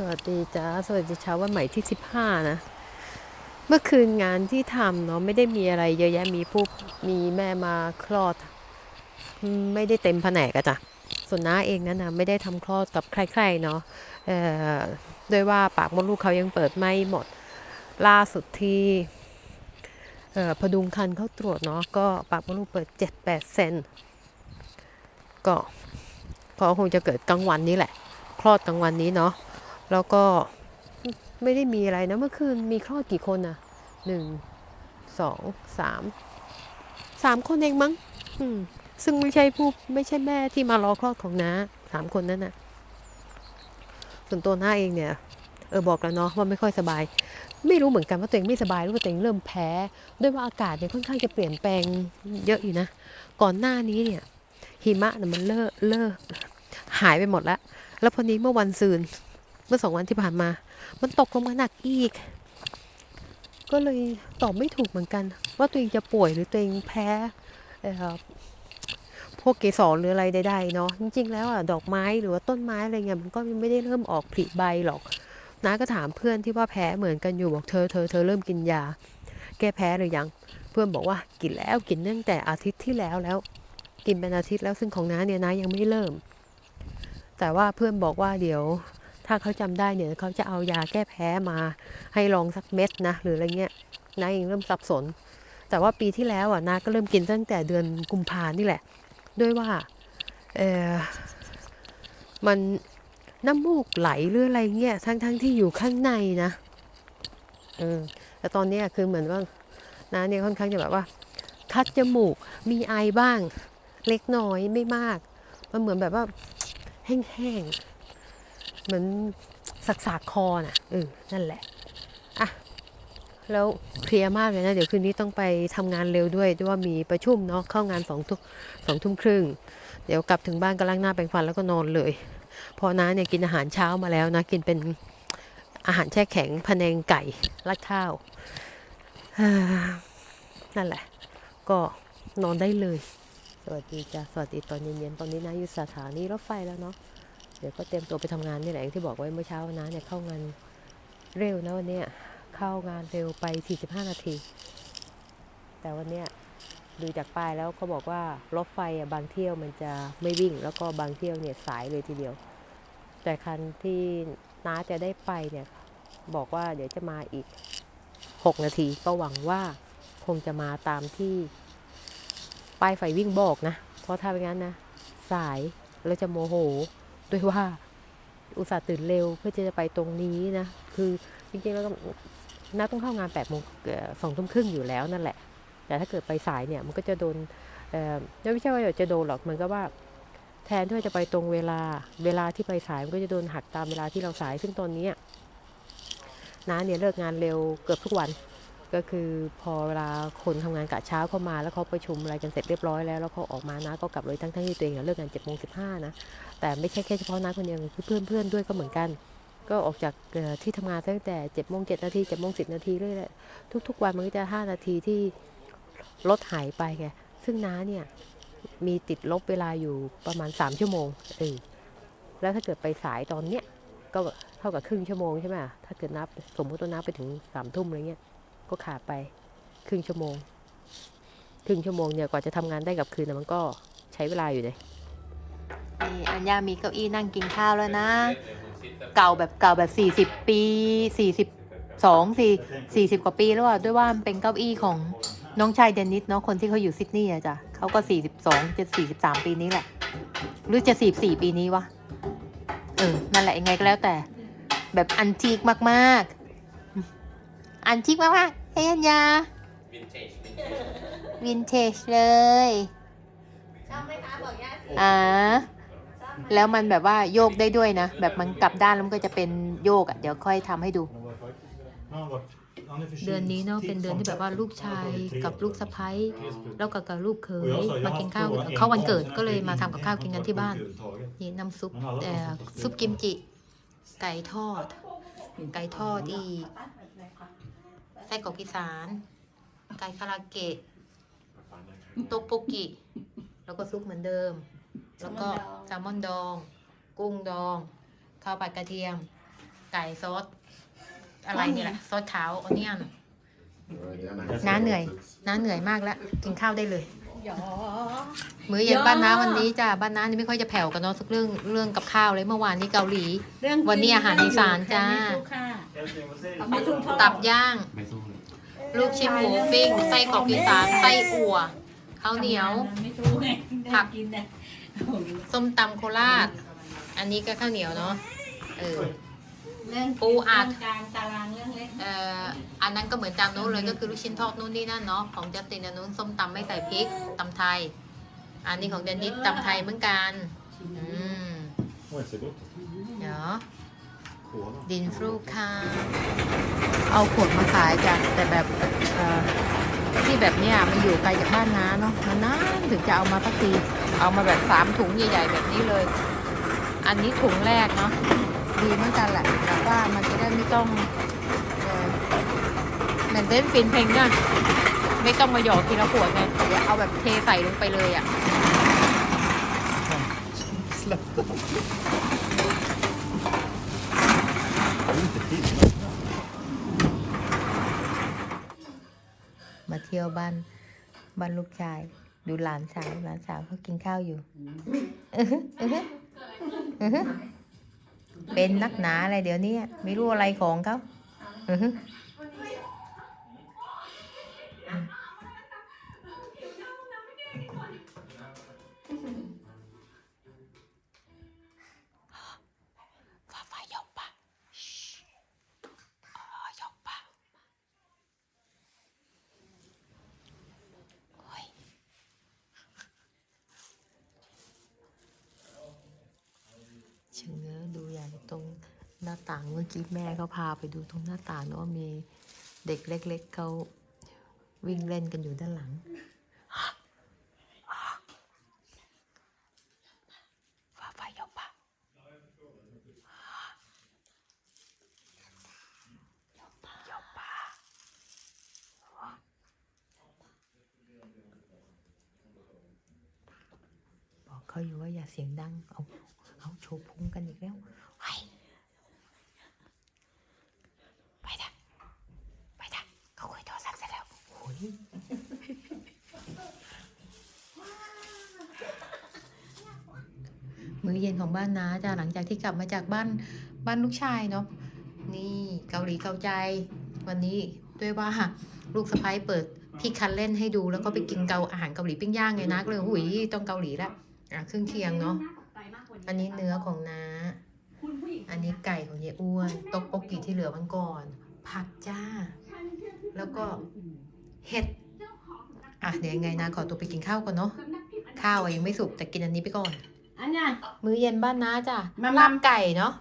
สวัสดีจ้าสวัสดีเช้าวันใหม่ที่ 15 นะ เมื่อคืนงานที่ทำเนาะไม่ได้มีอะไรเยอะแยะมีผู้มีแม่มาคลอด ไม่ได้เต็มแผนกอะจ้ะส่วนน้าเองนั้นนะไม่ได้ทำคลอดกับใครๆเนาะเอ่อด้วยว่าปากมดลูกเขายังเปิดไม่หมด ล่าสุดที่เอ่อพดุงคันเขาตรวจเนาะก็ปากมดลูกเปิด 7-8 เซนก็ก็คงจะเกิดกลางวันนี้แหละ คลอดกลางวันนี้เนาะ แล้วก็ไม่ได้มีอะไรนะเมื่อคืนมีคลอดกี่คนอะหนึ่งสองสามสามคนเองมั้งอืมซึ่งไม่ใช่ผู้ไม่ใช่แม่ที่มารอคลอดของน้าสามคนนั้นน่ะ ส่วนตัวน้าเองเนี่ย เออบอกแล้วเนาะว่าไม่ค่อยสบาย ไม่รู้เหมือนกันว่าตัวเองไม่สบายหรือว่าตัวเองเริ่มแพ้ ด้วยว่าอากาศเนี่ยค่อนข้างจะเปลี่ยนแปลงเยอะอยู่นะ ก่อนหน้านี้เนี่ยหิมะเนี่ยมันเลิกเลิกหายไปหมดแล้ว แล้วพอนี้เมื่อวันซืน เมื่อสองวันที่ผ่านมา มันตกลงมาหนักอีก ก็เลยตอบไม่ถูกเหมือนกัน ว่าตัวเองจะป่วยหรือตัวเองแพ้พวกเกสรหรืออะไรใดๆเนาะจริง ๆ แล้วอะดอกไม้หรือว่าต้นไม้อะไรเงี้ยมันก็ไม่ได้เริ่มออกผลิใบหรอกน้าก็ถามเพื่อนที่ว่าแพ้เหมือนกันอยู่บอกเธอเธอเธอเริ่มกินยา แก้แพ้หรือยัง เพื่อนบอกว่ากินแล้วกินตั้งแต่อาทิตย์ที่แล้วแล้ว กินเป็นอาทิตย์แล้วซึ่งของน้าเนี่ยน้ายังไม่เริ่ม แต่ว่าเพื่อนบอกว่าเดี๋ยว ถ้าเขาจำได้เนี่ยเขาจะเอายาแก้แพ้มาให้ลองสักเม็ดนะหรืออะไรเงี้ยน้าเองเริ่มสับสน แต่ว่าปีที่แล้วอะน้าก็เริ่มกินตั้งแต่เดือนกุมภานี่แหละ ด้วยว่าเออมันน้ำมูกไหลหรืออะไรเงี้ยทั้งๆที่อยู่ข้างในนะเออแต่ตอนนี้คือเหมือนว่าน้าเนี่ยค่อนข้างจะแบบว่า คัดจมูกมีไอบ้าง เล็กน้อยไม่มาก มันเหมือนแบบว่าแห้งๆ เหมือนสักสากคอน่ะเออนั่นแหละอะแล้วเพลียมากเลยนะ เดี๋ยวคืนนี้ต้องไปทำงานเร็วด้วยด้วยว่ามีประชุมเนาะเข้างานสองทุ่มสองทุ่มครึ่ง เดี๋ยวกลับถึงบ้านก็ล้างหน้าแปรงฟันแล้วก็นอนเลย พอน้าเนี่ยกินอาหารเช้ามาแล้วนะ กินเป็นอาหารแช่แข็งพะแนงไก่ราดข้าวนั่นแหละ ก็นอนได้เลย สวัสดีจ้ะสวัสดีตอนเย็นๆ ตอนนี้นะอยู่สถานีรถไฟแล้วเนาะ เดี๋ยวก็เตรียมตัวไปทำงานนี่แหละอย่างที่บอกไว้เมื่อเช้านะเนี่ยเข้างานเร็วนะวันเนี้ยเข้างานเร็วไป 45 นาที แต่วันเนี้ยดูจากป้ายแล้วเขาบอกว่ารถไฟบางเที่ยวมันจะไม่วิ่ง แล้วก็บางเที่ยวเนี่ยสายเลยทีเดียว แต่คันที่น้าจะได้ไปเนี่ยบอกว่าเดี๋ยวจะมาอีก 6 นาทีก็หวังว่าคงจะมาตามที่ป้ายไฟวิ่งบอกนะ เพราะถ้าเป็นงั้นนะ สายแล้วจะโมโห ด้วยว่า อุตส่าห์ตื่นเร็วเพื่อจะไปตรงนี้นะ คือจริงๆแล้วน่าต้องเข้างานแปดโมงสองทุ่มครึ่งอยู่แล้วนั่นแหละ แต่ถ้าเกิดไปสายเนี่ยมันก็จะโดนเอ่อไม่ใช่ว่าจะโดนหรอกเหมือนกับว่าแทนที่ว่าจะไปตรงเวลา เวลาที่ไปสายมันก็จะโดนหักตามเวลาที่เราสาย ซึ่งตอนนี้น้าเนี่ยเลิกงานเร็วเกือบทุกวัน ก็คือพอเวลาคนทำงานกะเช้าเข้ามาแล้วเขาประชุมอะไรกันเสร็จเรียบร้อยแล้วแล้วเขาออกมานะก็กลับเลยทั้งทั้งที่ตัวเองเลิกงานเจ็ดโมงสิบห้านะแต่ไม่ใช่แค่เฉพาะน้าคนเดียวคือเพื่อนเพื่อนด้วยก็เหมือนกัน ก็ออกจากที่ทำงานตั้งแต่เจ็ดโมงเจ็ดนาทีเจ็ดโมงสิบนาทีเรื่อยๆทุก ๆ วันมันก็จะห้านาทีที่รถหายไปไงซึ่งน้าเนี่ยมีติดลบเวลาอยู่ประมาณสามชั่วโมงเออแล้วถ้าเกิดไปสายตอนเนี้ยก็เท่ากับครึ่งชั่วโมงใช่ไหมถ้าเกิดนับสมมติว่านับไปถึงสามทุ่มอะไรเงี้ย ก็ขาดไปครึ่งชั่วโมง ครึ่งชั่วโมงเนี่ยกว่าจะทำงานได้กับคืนนะมันก็ใช้เวลาอยู่เลยนี่อัญญามีเก้าอี้นั่งกินข้าวแล้วนะ เก่าแบบเก่าแบบสี่สิบปีสี่สิบสองสี่สี่สิบกว่าปีแล้วอะด้วยว่ามันเป็นเก้าอี้ของน้องชายเดนนิสเนาะคนที่เขาอยู่ซิดนีย์อะจ้ะเขาก็สี่สิบสองจะสี่สิบสามปีนี้แหละ หรือจะสี่สี่ปีนี้วะเออนั่นแหละยังไงก็แล้วแต่ แบบอันทีกมากๆ อันทีกมากๆเฮ้ยอัญญาวินเทจวินเทจเลย ชอบไหมคะบอกย่าสิอ่า ชอบไหมแล้วมันแบบว่าโยกได้ด้วยนะ แบบมันกลับด้านแล้วมันก็จะเป็นโยกอะ่ะ เดี๋ยวค่อยทำให้ดู เดือนนี้เนาะเป็นเดือนที่แบบว่าลูกชายกับลูกสะพ้ยแล้วก็กับลูกเขยมากินข้าวเขาวันเกิดก็เลยมาทำกับข้าวกินกันที่บ้าน นี่น้ำซุปเอ่อซุปกิมจิ ไก่ทอด ไก่ทอดอีก ไส้กรอกอีสาน ไก่คาราเกะโตกโปกิ แล้วก็ซุปเหมือนเดิม แล้วก็แซลมอนดอง กุ้งดอง ข้าวผัดกระเทียม ไก่ซอส อะไรนี่แหละ ซอสขาวออนเนียน Ouais, น้าเหนื่อย น้าเหนื่อยมากแล้ว กินข้าวได้เลยหยอ มื้อเย็นยอบ้านน้าวันนี้จ้ะบ้านน้านี่ไม่ค่อยจะแผ่วกันเนาะสักเรื่องเรื่องกับข้าวเลยเมื่อวานนี้เกาหลี เรื่องวันนี้อาหารอีสานจ้าไม่สู้ค่ะไม่สู้เท่าตับย่างไม่สู้เลยลูกชิ้นหมูปิ้งไส้กรอกอีสานไส้อั่วข้าวเหนียวไม่สู้ไงผักกินเนี่ยส้มตำโคราช อันนี้ก็ข้าวเหนียวเนาะเออเรื่องปูอัด เรื่องการตารางเรื่องเล็ก เอ่ออันนั้นก็เหมือนจานนู้นเลยก็คือลูกชิ้นทอดนู่นนี่นั่นเนาะของจัสตินอันนู้นส้มตำไม่ใส่พริกตำไทย อันนี้ของเดนนิสตำไทยเหมือนกัน อืม Ouais, c'est bon. เดี๋ยว Cool. ดินฟลูค่ะ เอาขวดมาขายจ้ะแต่แบบเอ่อที่แบบเนี้ยมันอยู่ไกลจากบ้านน้าเนาะนานๆถึงจะเอามาสักทีเอามาแบบสามถุงใหญ่ๆแบบนี้เลย อันนี้ถุงแรกเนาะ ดีเหมือนกันแหละแต่ว่ามันจะได้ไม่ต้องเอ่อเหมือนเล่นฟินเพลงเนี่ยไม่ต้องมาหยอกทีละขวดไงเดี๋ยวเอาแบบเทใส่ลงไปเลยอะมาเที่ยวบ้านบ้านลูกชาย ดูหลานสาวหลานสาวเขากินข้าวอยู่ อื้อหืออื้อหืออื้อหือ เป็นนักหนาอะไรเดี๋ยวนี้ไม่รู้อะไรของเขา ชะเง้อดูอย่างตรงหน้าต่างเมื่อกี้แม่เขาพาไปดูตรงหน้าต่างเนอะว่ามีเด็กเล็ก ๆเขาวิ่งเล่นกันอยู่ด้านหลังฟ้าไฟยกปะยกปะบอกเขาอยู่ว่าอย่าเสียงดังเอา เอาโชว์พุงกันอีกแล้วไปไปเถอะไปเถอะเขาคุยโทรศัพท์เสร็จแล้วโอ้ยมื้อเย็นของบ้านน้าจ้ะหลังจากที่กลับมาจากบ้านบ้านลูกชายเนาะนี่เกาหลีเกาใจ วันนี้ด้วยว่าลูกสะพ้ายเปิดพี่คันเล่นให้ดูแล้วก็ไปกินเกาอาหารเกาหลีปิ้งย่างไงนะก็เลยหุยต้องเกาหลีละอะเครื่องเคียงเนาะ อันนี้เนื้อของน้า อันนี้ไก่ของยายอ้วน ตกปกกีที่เหลือมันก่อน ผักจ้า แล้วก็เห็ด อะเดี๋ยวยังไงนะขอตัวไปกินข้าวก่อนเนาะ ข้าวอะยังไม่สุกแต่กินอันนี้ไปก่อน อันเนี้ย มื้อเย็นบ้านน้าจ้ะมาลาบไก่เนาะ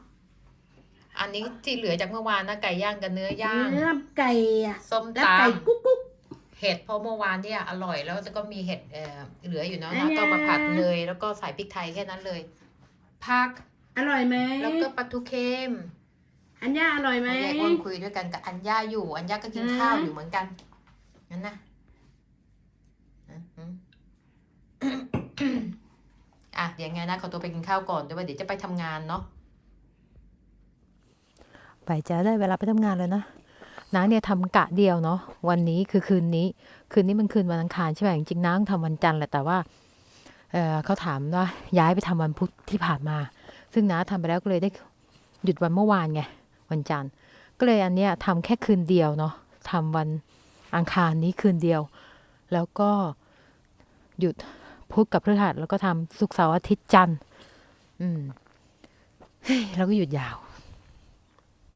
อันนี้ที่เหลือจากเมื่อวานนะไก่ย่างกับเนื้อย่าง ลาบไก่อะส้มลาบตไก่กุ๊กกุ๊กำเห็ดเพราะเมื่อวานเนี่ยอร่อยแล้วก็มีเห็ดเอ่อเหลืออยู่เนาะอันเนี้ย ก็มาผัดเนยแล้วก็ใส่พริกไทยแค่นั้นเลย ผัก อร่อยไหมแล้วก็ปลาทูเค็มอันเนี้ยอร่อยไหมยายอ้วนคุยด้วยกันกับอัญญาอยู่ อัญญาก็กินข้าวอยู่เหมือนกันงั้นนะอืมอืมอะเดี๋ยวไงนะขอตัวไปกินข้าวก่อนเดี๋ยวเดี๋ยวจะไปทำงานเนาะไปจะได้เวลาไปทำงานเลยนะน้าเนี่ยทำกะเดียวเนาะวันนี้คือคืนนี้ คืนนี้มันคืนวันอังคารใช่ไหมจริงๆน้าต้องทำวันจันทร์แหละแต่ว่า เเขาถามว่าย้ายไปทำวันพุธที่ผ่านมา ซึ่งน้าทำไปแล้วก็เลยได้หยุดวันเมื่อวานไงวันจันทร์ ก็เลยอันเนี้ยทำแค่คืนเดียวเนาะทำวันอังคารนี้คืนเดียว แล้วก็หยุดพุธกับพฤหัสแล้วก็ทำศุกร์เสาร์อาทิตย์จันทร์อืมแล้วก็หยุดยาว